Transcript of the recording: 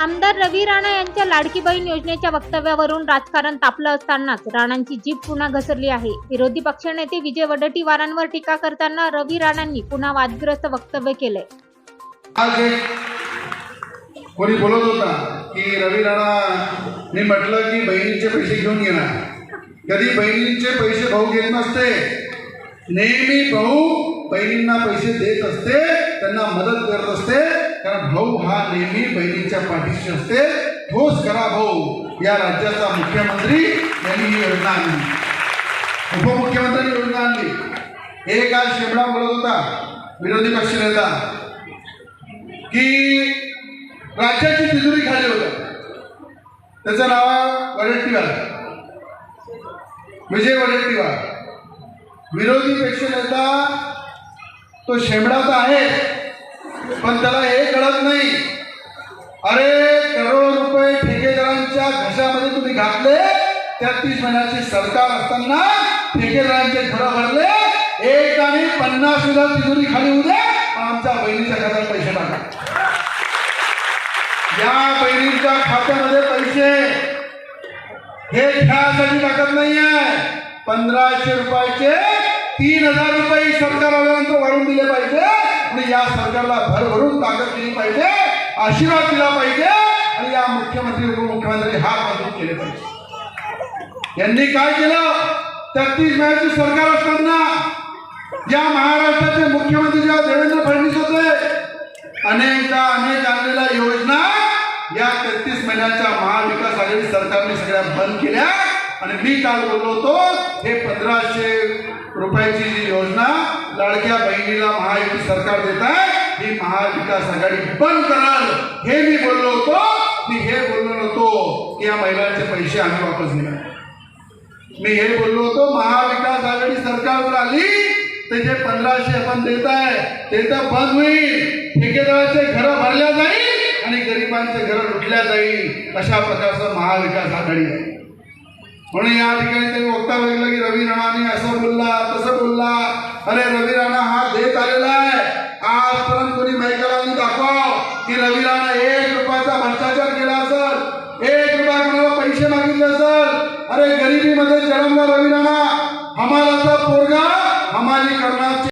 आमदार रवी राणा यांच्या लाडकी बहीण योजनेच्या वक्तव्यावरून राजकारण तापलं असतानाच राणांची जीभ पुन्हा घसरली आहे. विरोधी पक्षनेते विजय वडटीवारांवर टीका करताना रवी राणांनी पुन्हा वादग्रस्त वक्तव्य केलंय. कोणी बोलत होता की रवी राणा म्हटलं की बहिणीचे पैसे घेऊन येणार कधी बहिणींचे पैसे भाऊ घेत नसते. नेहमी भाऊ बहिणींना पैसे देत असते त्यांना मदत करत असते कारण भाऊ हा नेहमी बहिणीच्या पाठीशी असते. ठोस करा भाऊ. या राज्याचा मुख्यमंत्री यांनी ही योजना आणली. उपमुख्यमंत्र्यांनी योजना आणली. एक आज शेमडा बोलत होता. विरोधी पक्ष नेता. की राज्याची तिजोरी खाली होतं. त्याचं नाव आहे वडेट्टीवार. विजय वडेट्टीवार. विरोधी पक्ष नेता तो शेमडा तर आहे पण त्याला हे कळत नाही. अरे करोड रुपये ठेकेदारांच्या घशामध्ये तुम्ही घातले तीस महिन्याचे सरकार असताना ठेकेदारांचे घर भरले एक आणि पन्नास हजार तिजोरी खाली होऊ दे आमच्या बहिणीच्या खात्यात पैसे टाका. या बहिणीच्या खात्यामध्ये पैसे. हे खेळासाठी टाकत नाहीये. पंधराशे रुपयाचे तीन हजार रुपये सरकार वाल्यांना वाढवून दिले पाहिजे. आणि या सरकारला भरभरून ताकद दिली पाहिजे आशीर्वाद दिला पाहिजे आणि या मुख्यमंत्री उपमुख्यमंत्री हा मजबूत केले पाहिजे. यांनी काय केलं? तेहतीस महिन्याचे सरकार असताना या महाराष्ट्राचे मुख्यमंत्री जेव्हा देवेंद्र फडणवीस होते अनेकदा अनेक आणलेल्या योजना या तेहतीस महिन्याच्या महाविकास आघाडी सरकारने सगळ्या बंद केल्या. आणि मी काल बोललो होतो हे पंधराशे रुपयाची जी योजना लाडक्या बहिणीला महायुती सरकार देत आहे. ही महाविकास आघाडी बंद कराल. हे मी बोललो होतो. मी हे बोललो नव्हतो की या महिलांचे पैसे आम्ही वापस देणार मी हे बोललो होतो महाविकास आघाडी सरकारवर आली. ते जे पंधराशे आपण देत आहे ते तर बंद होईल. ठेकेदाराचे घरं भरल्या जाईल आणि गरिबांचे घरं लुटल्या जाईल. अशा प्रकारचं महाविकास आघाडी आहे. म्हणून या ठिकाणी त्यांनी वक्तव्य केलं की रवी राणाने असं बोलला तसं बोलला. अरे रवी राणा हा देत आलेला आहे. आजपर्यंत कोणी मैकाला दाखवा की रवी राणा एक रुपयाचा भ्रष्टाचार केला असेल. एक रुपया कोणाला पैसे मागितले असेल. अरे गरिबीमध्ये जन्मला रवी राणा. हमाला पोरगा हमाली करणार